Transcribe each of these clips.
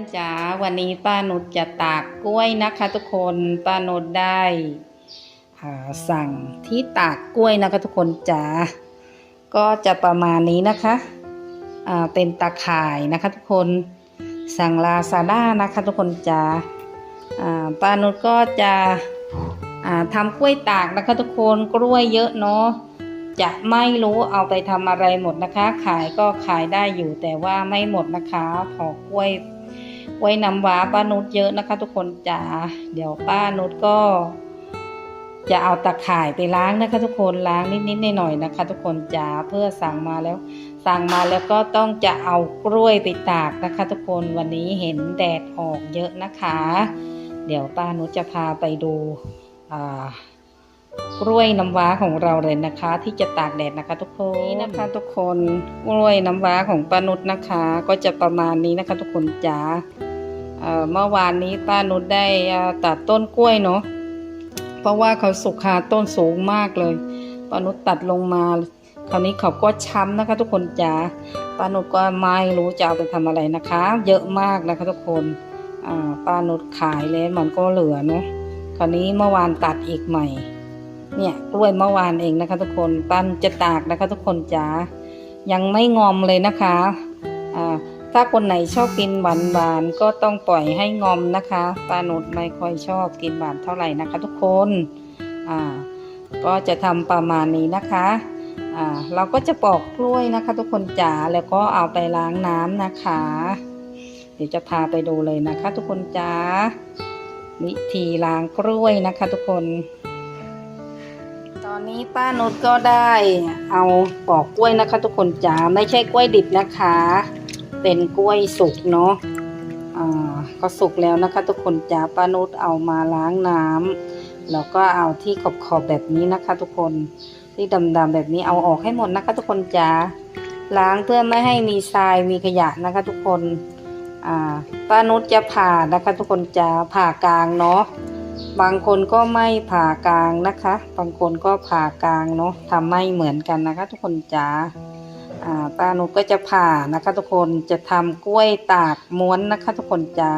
อนๆจ๋าวันนี้ป้านุชจะตากกล้วยนะคะ ทุกคนป้านุชได้สั่งที่ตากกล้วยนะคะ ทุกคนจ๋าก็จะประมาณนี้นะคะเป็นตาข่ายนะคะ ทุกคนสั่งลาซาด้านะคะ ทุกคนจ๋าอ่าป้านุชก็จะอ่าทำกล้วยตากนะคะ ทุกคนกล้วยเยอะเนาะจะไม่รู้เอาไปทำอะไรหมดนะคะ ขายก็ขายได้อยู่แต่ว่าไม่หมดนะคะขอกล้วย กล้วยน้ำว้าป้านุชเยอะนะคะ ทุกคนจ๋าเดี๋ยวป้านุชก็ จะเอาตะข่ายไปล้างนะคะ ทุกคนล้างนิดๆหน่อยๆนะคะ ทุกคนจ๋าเพื่อสั่งมาแล้ว สั่งมาแล้วก็ต้องจะเอากล้วยไปตากนะคะ ทุกคนวันนี้เห็นแดดออกเยอะนะคะ เดี๋ยวป้านุชจะพาไปดูอ่ากล้วยน้ำว้าของเราเลยนะคะ ที่จะตากแดดนะคะ ทุกคนนี่นะคะ ทุกคนกล้วยน้ำว้าของป้านุชนะคะ ก็จะประมาณนี้นะคะ ทุกคนจ๋า เมื่อวานนี้ป้านุชได้ตัดต้นกล้วยเนาะเพราะว่าเขาสุกคาต้นสูงมากเลยป้านุชตัดลงมาคราวนี้เขาก็ช้ำนะคะ ทุกคนจ๋าป้านุชก็ไม่รู้จะเอาไปทำอะไรนะคะ เยอะมากนะคะทุกคนอ่าป้านุชขายแล้วมันก็เหลือเนาะคราวนี้เมื่อวานตัดอีกใหม่เนี่ยกล้วยเมื่อวานเองนะคะ ทุกคนปั้นจะตากนะคะ ทุกคนจ๋ายังไม่งอมเลยนะคะอ่า ถ้าคนไหนชอบกินหวานหวานๆก็ต้องปล่อยให้งอมนะคะป้านุชไม่ค่อยชอบกินหวานเท่าไหร่นะคะ ทุกคนอ่าก็จะทำประมาณนี้นะคะอ่าเราก็จะปอกกล้วยนะคะ ทุกคนจ๋าแล้วก็เอาไปล้างน้ำนะคะ เดี๋ยวจะพาไปดูเลยนะคะ ทุกคนจ๋าวิธีล้างกล้วยนะคะ ทุกคน ตอนนี้ป้านุชก็ได้เอาปอกกล้วยนะคะ ทุกคนจ๋าไม่ใช่กล้วยดิบนะคะ เป็นกล้วยสุกเนาะอ่าก็สุกแล้วนะคะ ทุกคนจ๋าป้านุชเอามาล้างน้ำแล้วก็เอาที่ขอบขอบๆแบบนี้นะคะ ทุกคนที่ดำๆแบบนี้เอาออกให้หมดนะคะ ทุกคนจ๋าล้างเพื่อไม่ให้มีทรายมีขยะนะคะ ทุกคนอ่าป้านุชจะผ่านะคะ ทุกคนจ๋าผ่ากลางเนาะบางคนก็ไม่ผ่ากลางนะคะ บางคนก็ผ่ากลางเนาะทำไม่เหมือนกันนะคะ ทุกคนจ๋า ป้านุก็จะผ่านะคะทุกคนจะทำกล้วยตากม้วนนะคะ ทุกคนจ๋า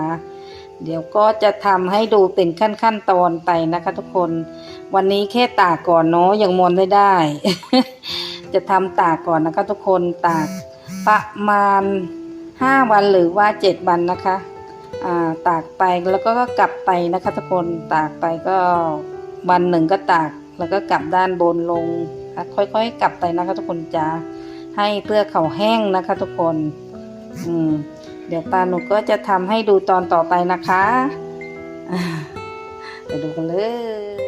เดี๋ยวก็จะทำให้ดูเป็นขั้นขั้นตอนไปนะคะ ทุกคน วันนี้แค่ตากก่อนเนาะยังม้วนไม่ได้ จะทำตากก่อนนะคะ ทุกคนตากประมาณห้าวันหรือว่าเจ็ดวันนะคะาตากไปแล้วก็กลับไปนะคะ ทุกคนตากไปก็วันหนึ่งก็ตากแล้วก็กลับด้านบนลงค่ะค่อยๆ กลับไปนะคะ ทุกคนจะ ให้เพื่อเขาแห้งนะคะทุกคนอืมเดี๋ยวป้าหนูก็จะทำให้ดูตอนต่อไปนะคะไปดูกันเลย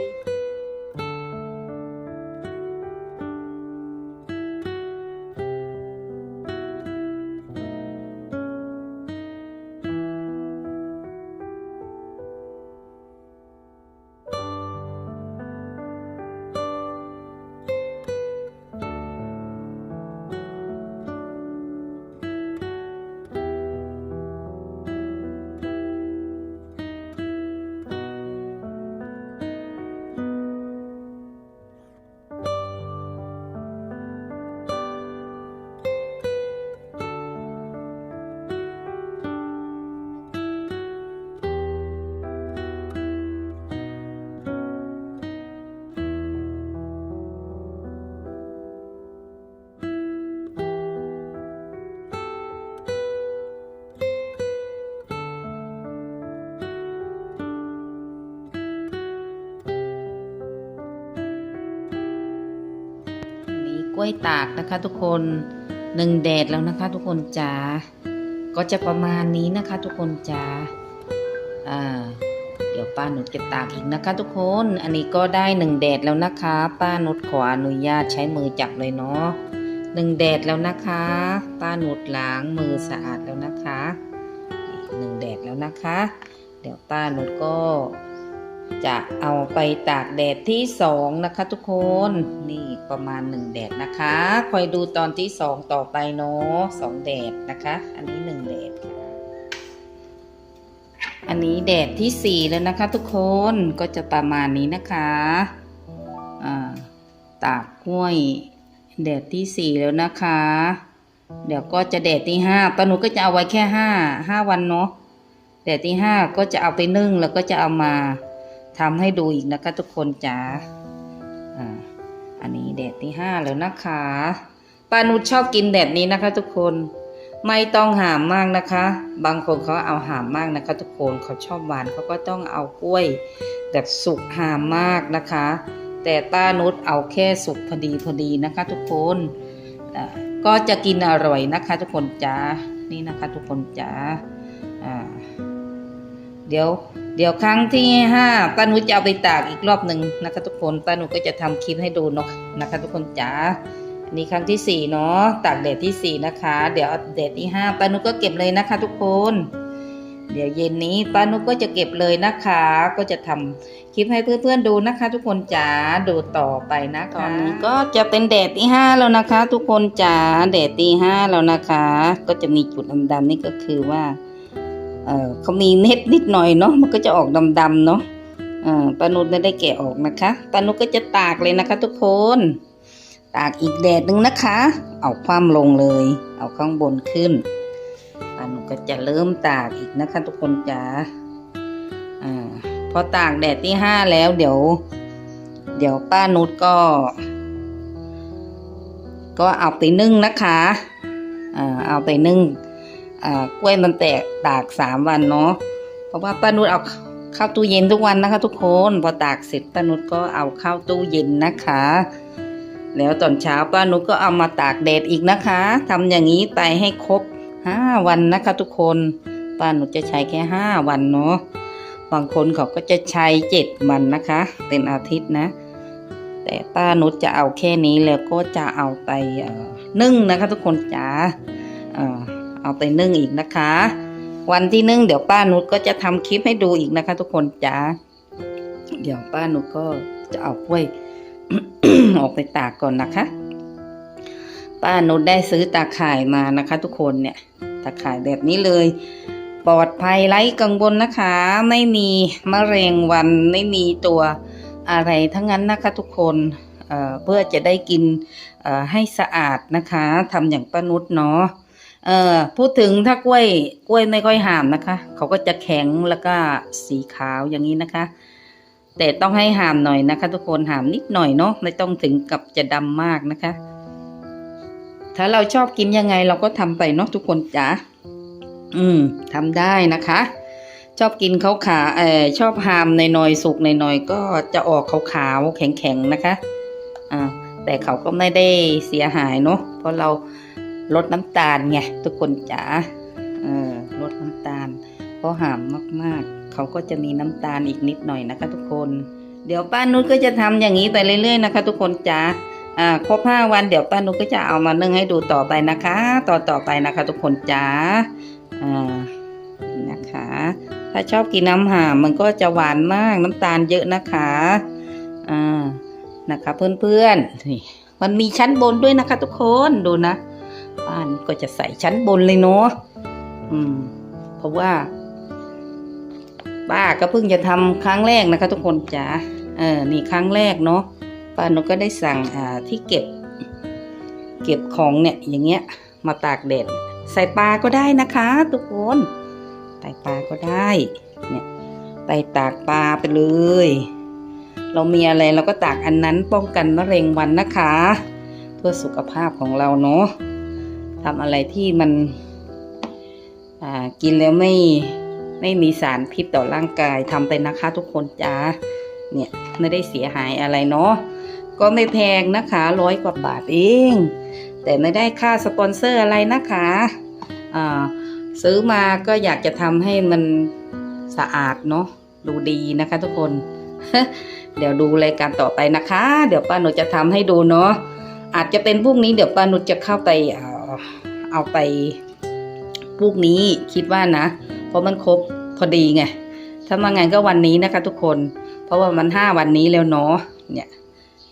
กล้วยตากนะคะ ทุกคนหนึ่งแดดแล้วนะคะ ทุกคนจ๋าก็จะประมาณนี้นะคะ ทุกคนจ๋าอ่าเดี๋ยวป้าหนุชจะตากอีกนะคะ ทุกคน อันนี้ก็ได้หนึ่งแดดแล้วนะคะ ป้านุชขออนุญาตใช้มือจับเลยเนาะหนึ่งแดดแล้วนะคะ ป้านุชล้างมือสะอาดแล้วนะคะหนึ่งแดดแล้วนะคะ เดี๋ยวป้านุชก็ จะเอาไปตากแดดที่สองนะคะทุกคนนี่ประมาณหนึ่งแดดนะคะ คอยดูตอนที่สองต่อไปเนาะสองแดดนะคะ อันนี้หนึ่งแดดค่ะอันนี้แดดที่สี่แล้วนะคะทุกคนก็จะประมาณนี้นะคะตากกล้วยแดดที่สี่แล้วนะคะ เดี๋ยวก็จะแดดที่ห้าปาหนูก็จะเอาไว้แค่ห้าห้าวันเนาะแดดที่ห้าก็จะเอาไปนึ่งแล้วก็จะเอามา ทำให้ดูอีกนะคะทุกคนจ๋าอ่าอันนี้แดดที่ห้าแล้วนะคะป้านุชชอบกินแดดนี้นะคะ ทุกคนไม่ต้องหามมากนะคะ บางคนเขาเอาหามมากนะคะ ทุกคนเขาชอบหวานเขาก็ต้องเอากล้วยแบบสุกหามมากนะคะ แต่ป้านุชเอาแค่สุกพอดีพอดีนะคะ ทุกคนอ่าก็จะกินอร่อยนะคะ ทุกคนจ๋านี่นะคะ ทุกคนจ๋าอ่าเดี๋ยว เดี๋ยวครั้งที่ห้าป้านุจะเอาไปตากอีกรอบหนึ่งนะคะ ทุกคนป้านุก็จะทำคลิปให้ดูเนาะนะคะ ทุกคนจ๋าอันนี้ครั้งที่สี่เนาะตากแดดที่สี่นะคะ เดี๋ยวเอาแดดที่ห้าป้านุก็เก็บเลยนะคะ ทุกคน เดี๋ยวเย็นนี้ป้านุก็จะเก็บเลยนะคะ ก็จะทำคลิปให้เพื่อนๆดูนะคะ ทุกคนจ๋าดูต่อไปนะคะตอนนี้ก็จะเป็นแดดที่ห้าแล้วนะคะ ทุกคนจ๋าแดดที่ห้าแล้วนะคะ ก็จะมีจุดดำๆนี่ก็คือว่า เขามีเน็ตนิดหน่อยเนาะมันก็จะออกดำๆเนาะเออปานุชไม่ได้แกะออกนะคะปานุชก็จะตากเลยนะคะ ทุกคน ตากอีกแดดหนึ่งนะคะ เอาความลงเลย เอาข้างบนขึ้นปานุชก็จะเริ่มตากอีกนะคะ ทุกคนจ๋าอพอตากแดดที่ห้าแล้ว เดี๋ยว เดี๋ยวป้านุชก็ ก็เอาไปนึ่งนะคะอ่าเอาไปนึ่ง กล้วยมันแตกตากสามวันเนาะเพราะว่าป้านุชเอาเข้าตู้เย็นทุกวันนะคะ ทุกคนพอตากเสร็จป้านุชก็เอาเข้าตู้เย็นนะคะ แล้วตอนเช้าป้านุชก็เอามาตากแดดอีกนะคะทำอย่างนี้ไปให้ครบห้าวันนะคะ ทุกคนป้านุชจะใช้แค่ห้าวันเนาะบางคนเขาก็จะใช้เจ็ดวันนะคะ เป็นอาทิตย์นะ แต่ป้านุชจะเอาแค่นี้แล้วก็จะเอาไปเอ่อนึ่งนะคะ ทุกคนจ๋า เอาไปนึ่งอีกนะคะ วันที่นึ่งเดี๋ยวป้านุชก็จะทำคลิปให้ดูอีกนะคะ ทุกคนจ้าเดี๋ยวป้านุชก็จะเอากล้วยออกไปตากก่อนนะคะ ป้านุชได้ซื้อตาข่ายมานะคะ ทุกคนเนี่ย ตาข่ายแบบนี้เลย ปลอดภัยไร้กังวลนะคะ ไม่มีมะเร็งวันไม่มีตัวอะไรทั้งนั้นนะคะ ทุกคนเเพื่อจะได้กินให้สะอาดนะคะทำอย่างป้านุชเนาะ เอ่อพูดถึงถ้ากล้วยกล้วยไม่ค่อยหามนะคะ เขาก็จะแข็งแล้วก็สีขาวอย่างนี้นะคะ แต่ต้องให้หามหน่อยนะคะ ทุกคนหามนิดหน่อยเนาะไม่ต้องถึงกับจะดำมากนะคะ ถ้าเราชอบกินยังไงเราก็ทำไปเนาะทุกคนจ๋าอืมทำได้นะคะ ชอบกินเขาขาเออชอบหามในหน่อยสุกในหน่อยก็จะออกขาวๆแข็งๆนะคะอ่าแต่เขาก็ไม่ได้เสียหายเนาะเพราะเรา ลดน้ำตาลไงทุกคนจ๋าเออลดน้ำตาลเพราะหามมากๆ เขาก็จะมีน้ำตาลอีกนิดหน่อยนะคะ ทุกคน เดี๋ยวป้านุชก็จะทำอย่างนี้ไปเรื่อยๆนะคะ ทุกคนจ๋าอ่าครบห้าวันเดี๋ยวป้านุชก็จะเอามานึ่งให้ดูต่อไปนะคะ ต่อต่อไปนะคะ ทุกคนจ๋าอ่านะคะ ถ้าชอบกินน้ำหามมันก็จะหวานมากน้ำตาลเยอะนะคะอ่านะคะ เพื่อนๆมันมีชั้นบนด้วยนะคะ ทุกคนดูนะ บ้านก็จะใส่ชั้นบนเลยเนาะอืม เพราะว่าป้าก็เพิ่งจะทำครั้งแรกนะคะ ทุกคนจ๋าเออนี่ครั้งแรกเนาะป้าหนูก็ได้สั่งอ่าที่เก็บ เก็บของเนี่ยอย่างเงี้ย มาตากแดดใส่ปลาก็ได้นะคะ ทุกคนใส่ปลาก็ได้ เนี่ยไปตากปลาไปเลย เรามีอะไรเราก็ตากอันนั้นป้องกันมะเร็งวันนะคะ เพื่อสุขภาพของเราเนาะ ทำอะไรที่มันกินแล้วไม่ไม่มีสารพิษต่อร่างกายทำไปนะคะทุกคนจ้าเนี่ยไม่ได้เสียหายอะไรเนาะก็ไม่แพงนะคะร้อยกว่าบาทเอง แต่ไม่ได้ค่าสปอนเซอร์อะไรนะคะอ่าซื้อมาก็อยากจะทำให้มันสะอาดเนาะดูดีนะคะทุกคน เดี๋ยวดูรายการต่อไปนะคะ เดี๋ยวป้าหนูจะทำให้ดูเนาะอาจจะเป็นพรุ่งนี้เดี๋ยวป้าหนุชจะเข้าไปเอา เอาไปพรุ่งนี้คิดว่านะ เพราะมันครบพอดีไงถ้ามาไงก็วันนี้นะคะทุกคน เพราะว่ามันห้าวันนี้แล้วเนาะเนี่ย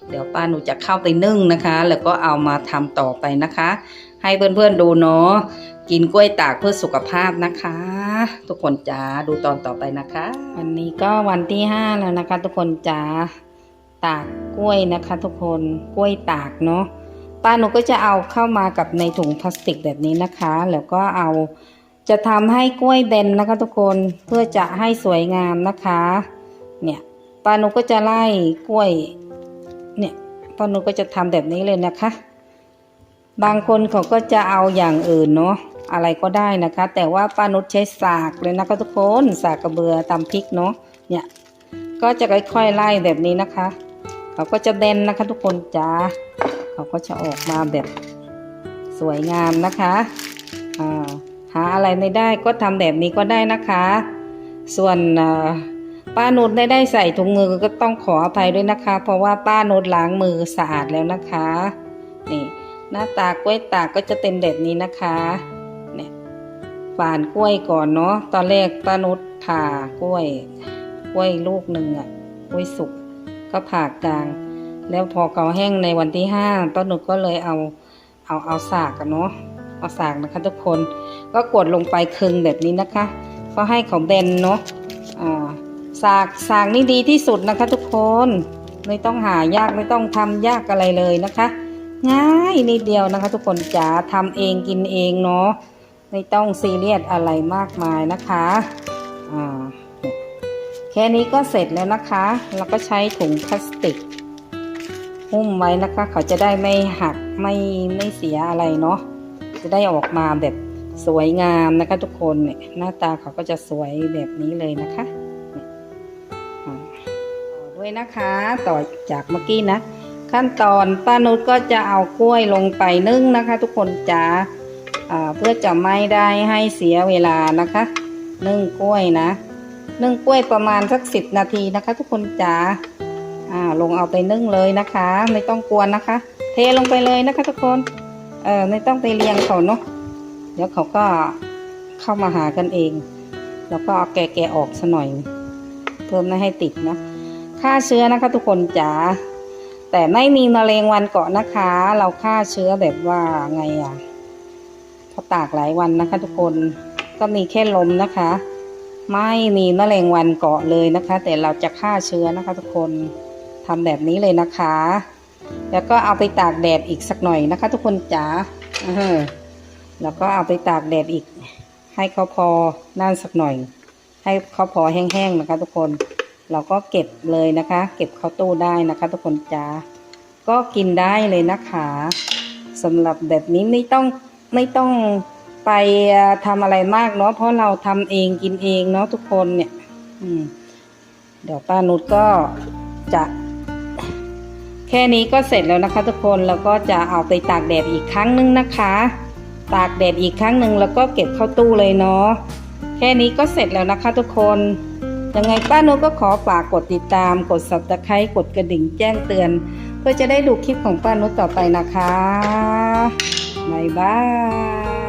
เดี๋ยวป้าหนูจะเข้าไปนึ่งนะคะ แล้วก็เอามาทำต่อไปนะคะ ให้เพื่อนๆดูเนาะกินกล้วยตากเพื่อสุขภาพนะคะ ทุกคนจ้าดูตอนต่อไปนะคะ วันนี้ก็วันที่ห้าแล้วนะคะ ทุกคนจ้าตากกล้วยนะคะ ทุกคนกล้วยตากเนาะ ป้าหนูก็จะเอาเข้ามากับในถุงพลาสติกแบบนี้นะคะ แล้วก็เอาจะทำให้กล้วยเด่นนะคะทุกคนเพื่อจะให้สวยงามนะคะ เนี่ยป้านุก็จะไล่กล้วย เนี่ยป้านุก็จะทำแบบนี้เลยนะคะ บางคนเขาก็จะเอาอย่างอื่นเนาะอะไรก็ได้นะคะ แต่ว่าป้านุชใช้สากเลยนะคะทุกคนสากกระเบือตำพริกเนาะเนี่ยก็จะค่อยๆไล่แบบนี้นะคะ เขาก็จะเด่นนะคะทุกคนจ้า เขาก็จะออกมาแบบสวยงามนะคะอ่าหาอะไรไม่ได้ก็ทำแบบนี้ก็ได้นะคะ ส่วนอ่าป้านุชได้ได้ใส่ถุงมือก็ต้องขออภัยด้วยนะคะ เพราะว่าป้านุชล้างมือสะอาดแล้วนะคะนี่หน้าตากล้วยตากก็จะเป็นแบบนี้นะคะเนี่ยฝานกล้วยก่อนเนาะตอนแรกป้านุชผ่ากล้วย กล้วยลูกหนึ่งอะกล้วยสุกก็ผ่ากลาง แล้วพอเขาแห้งในวันที่ห้าป้านุก็เลยเอาเอาเอาสากอะเนาะเอาสากนะคะทุกคนก็กดลงไปครึงแบบนี้นะคะ ก็ให้เขาเบนเนาะอ่าสากสากนี่ดีที่สุดนะคะ ทุกคนไม่ต้องหายากไม่ต้องทำยากอะไรเลยนะคะ ง่ายนิดเดียวนะคะ ทุกคนจ๋าทำเองกินเองเนาะไม่ต้องซีเรียสอะไรมากมายนะคะอ่าแค่นี้ก็เสร็จแล้วนะคะแล้วก็ใช้ถุงพลาสติก หุ้มไว้นะคะเขาจะได้ไม่หักไม่ไม่เสียอะไรเนาะจะได้ออกมาแบบสวยงามนะคะทุกคนเนี่ยหน้าตาเขาก็จะสวยแบบนี้เลยนะคะต่อด้วยนะคะต่อจากเมื่อกี้นะ ขั้นตอนป้านุชก็จะเอากล้วยลงไปนึ่งนะคะ ทุกคนจ่าเพื่อจะไม่ได้ให้เสียเวลานะคะ นึ่งกล้วยนะนึ่งกล้วยประมาณสักสิบนาทีนะคะ ทุกคนจ๋า อ่าลงเอาไปนึ่งเลยนะคะ ไม่ต้องกวนนะคะ เทลงไปเลยนะคะทุกคนเออไม่ต้องไปเรียงเขาเนาะเดี๋ยวเขาก็เข้ามาหากันเอง แล้วก็เอาแกะออกซะหน่อย เพิ่มไม่ให้ติดนะฆ่าเชื้อนะคะ ทุกคนจ๋าแต่ไม่มีมะเร็งวันเกาะนะคะ เราฆ่าเชื้อแบบว่าไงอะพอตากหลายวันนะคะ ทุกคนก็มีแค่ลมนะคะ ไม่มีแมลงวันเกาะเลยนะคะ แต่เราจะฆ่าเชื้อนะคะ ทุกคน ทำแบบนี้เลยนะคะ แล้วก็เอาไปตากแดดอีกสักหน่อยนะคะ ทุกคนจ๋าแล้วก็เอาไปตากแดดอีก ให้เขาพอนั่นสักหน่อย ให้เขาพอแห้งๆนะคะ ทุกคน เราก็เก็บเลยนะคะ เก็บเข้าตู้ได้นะคะ ทุกคนจ๋าก็กินได้เลยนะคะสำหรับแบบนี้ไม่ต้องไม่ต้องไปทำอะไรมากเนาะเพราะเราทำเองกินเองเนาะทุกคนเนี่ยอืมเดี๋ยวป้านุชก็จะ แค่นี้ก็เสร็จแล้วนะคะทุกคนแล้วก็จะเอาไปตากแดดอีกครั้งนึงนะคะ ตากแดดอีกครั้งหนึ่งแล้วก็เก็บเข้าตู้เลยเนาะแค่นี้ก็เสร็จแล้วนะคะทุกคนยังไงป้านุก็ขอฝากกดติดตาม กด subscribe กดกระดิ่งแจ้งเตือน เพื่อจะได้ดูคลิปของป้านุต่อไปนะคะบ๊ายบาย